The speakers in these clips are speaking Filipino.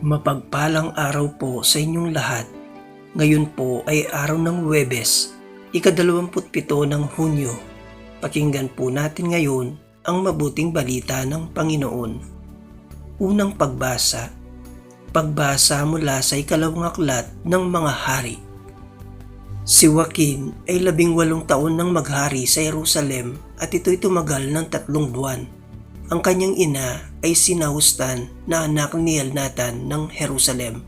Mapagpalang araw po sa inyong lahat. Ngayon po ay araw ng Webes, ikadalawamputpito ng Hunyo. Pakinggan po natin ngayon ang mabuting balita ng Panginoon. Unang pagbasa. Pagbasa mula sa ikalawang aklat ng mga hari. Si Joaquin ay labing walong taon nang maghari sa Jerusalem at ito'y tumagal ng tatlong buwan. Ang kanyang ina ay si Nahustan na anak ni Elnatan ng Jerusalem.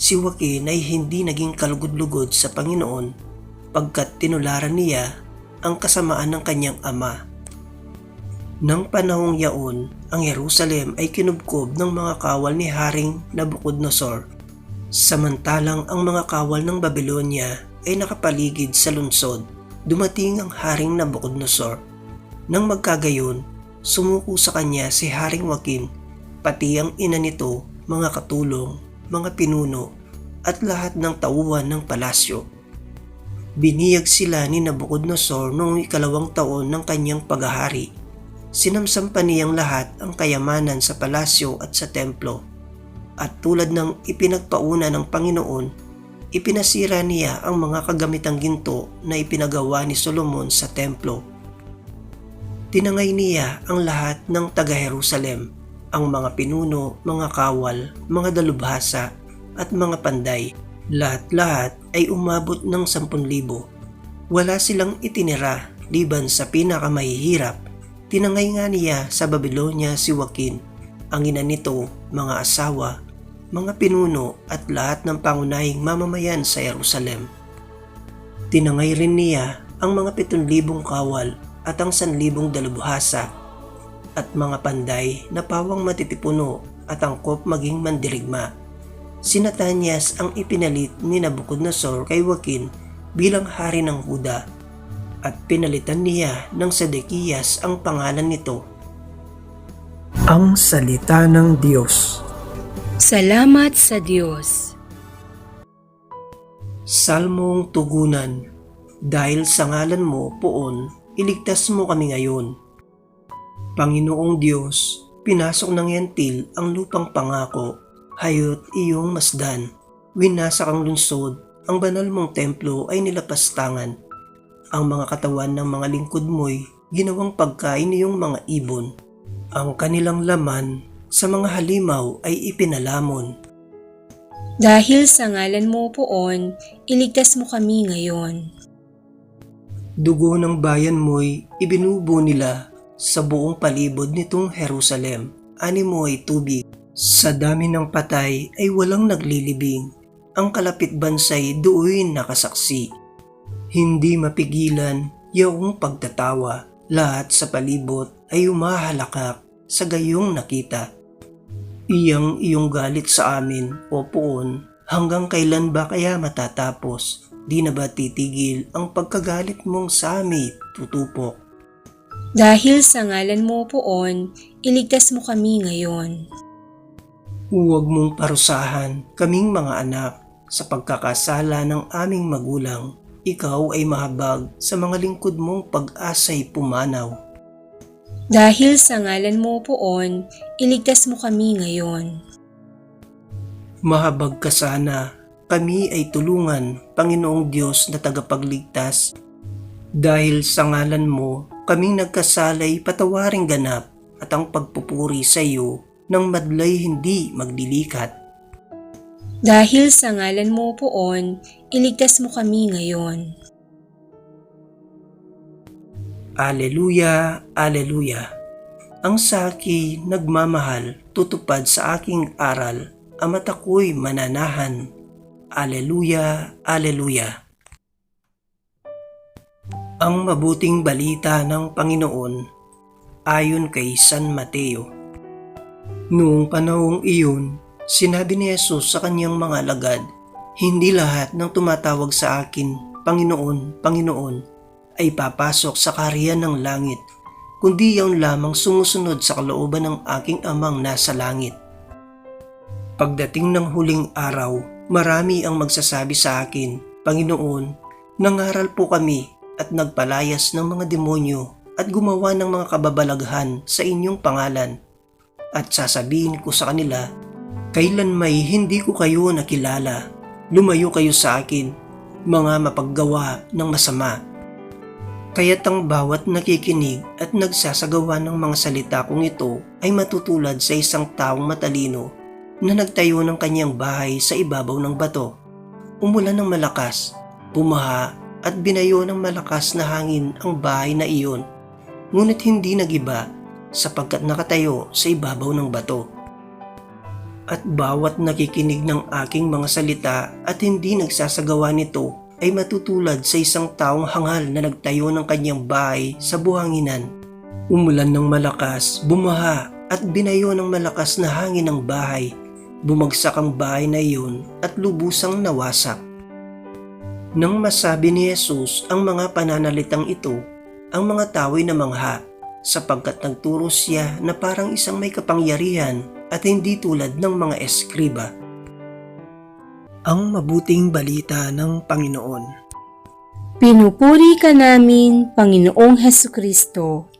Si Joaquin ay hindi naging kalugod-lugod sa Panginoon pagkat tinularan niya ang kasamaan ng kanyang ama. Nang panahong yaon, ang Jerusalem ay kinubkob ng mga kawal ni Haring Nabucodonosor. Samantalang ang mga kawal ng Babylonia ay nakapaligid sa lungsod, dumating ang Haring Nabucodonosor. Nang magkagayon, sumuko sa kanya si Haring Joaquin, pati ang ina nito, mga katulong, mga pinuno, at lahat ng tauhan ng palasyo. Biniyag sila ni Nabucodonosor noong ikalawang taon ng kanyang paghahari. Sinamsampa niyang lahat ang kayamanan sa palasyo at sa templo. At tulad ng ipinagpauna ng Panginoon, ipinasira niya ang mga kagamitang ginto na ipinagawa ni Solomon sa templo. Tinangay niya ang lahat ng taga-Jerusalem, ang mga pinuno, mga kawal, mga dalubhasa, at mga panday. Lahat-lahat ay umabot ng 10,000. Wala silang itinira liban sa pinakamahihirap. Tinangay nga niya sa Babylonia si Joaquin, ang ina nito, mga asawa, mga pinuno at lahat ng pangunahing mamamayan sa Jerusalem. Tinangay rin niya ang mga 7,000 kawal at ang 1,000 dalubhasa at mga panday na pawang matitipuno at angkop maging mandirigma. Si Natanyas ang ipinalit ni Nabucodonosor kay Joaquin bilang hari ng Huda at pinalitan niya ng Sedekiyas ang pangalan nito. Ang Salita ng Diyos Salamat sa Diyos. Salmong Tugunan Dahil sa ngalan mo, poon, iligtas mo kami ngayon. Panginoong Diyos, pinasok ng yentil ang lupang pangako, hayot iyong masdan. Winasak ang lungsod, ang banal mong templo ay nilapastangan. Ang mga katawan ng mga lingkod mo'y ginawang pagkain niyong mga ibon. Ang kanilang laman sa mga halimaw ay ipinalamon. Dahil sa ngalan mo poon, iligtas mo kami ngayon. Dugo ng bayan mo'y ibinubo nila sa buong palibot nitong Jerusalem. Ani mo ay tubig. Sa dami ng patay ay walang naglilibing. Ang kalapit bansay doon nakasaksi. Hindi mapigilan yung pagtatawa. Lahat sa palibot ay umahalakak sa gayong nakita. Iyang iyong galit sa amin, o poon, hanggang kailan ba kaya matatapos? Di na ba titigil ang pagkagalit mong sa amin tutupok? Dahil sa ngalan mo poon, iligtas mo kami ngayon. Huwag mong parusahan kaming mga anak sa pagkakasala ng aming magulang. Ikaw ay mahabag sa mga lingkod mong pag-asay pumanaw. Dahil sa ngalan mo poon, iligtas mo kami ngayon. Mahabag ka sana, kami ay tulungan, Panginoong Diyos na tagapagligtas. Dahil sa ngalan mo, kaming nagkasalay patawaring ganap at ang pagpupuri sa iyo ng madlay hindi magdilikat. Dahil sa ngalan mo poon, iligtas mo kami ngayon. Aleluya, Aleluya. Ang saki nagmamahal tutupad sa aking aral, ama't ako'y mananahan. Aleluya, Aleluya. Ang mabuting balita ng Panginoon ayon kay San Mateo. Noong panahong iyon, sinabi ni Jesus sa kanyang mga alagad, Hindi lahat ng tumatawag sa akin, Panginoon, Panginoon, ay papasok sa kariyan ng langit, kundi yaon lamang sumusunod sa kalooban ng aking amang nasa langit. Pagdating ng huling araw, marami ang magsasabi sa akin, Panginoon, nangaral po kami at nagpalayas ng mga demonyo at gumawa ng mga kababalaghan sa inyong pangalan. At sasabihin ko sa kanila, Kailan may hindi ko kayo nakilala, lumayo kayo sa akin, mga mapaggawa ng masama. Kaya't ang bawat nakikinig at nagsasagawa ng mga salita kong ito ay matutulad sa isang taong matalino na nagtayo ng kanyang bahay sa ibabaw ng bato. Umulan ng malakas, bumaha at binayo ng malakas na hangin ang bahay na iyon. Ngunit hindi nagiba sapagkat nakatayo sa ibabaw ng bato. At bawat nakikinig ng aking mga salita at hindi nagsasagawa nito ay matutulad sa isang taong hangal na nagtayo ng kanyang bahay sa buhanginan. Umulan ng malakas, bumaha at binayo ng malakas na hangin ang bahay. Bumagsak ang bahay na iyon at lubusang nawasak. Nang masabi ni Jesus ang mga pananalitang ito, ang mga tao'y namangha sapagkat nagturo siya na parang isang may kapangyarihan at hindi tulad ng mga eskriba. Ang mabuting balita ng Panginoon. Pinupuri ka namin, Panginoong Heso Kristo.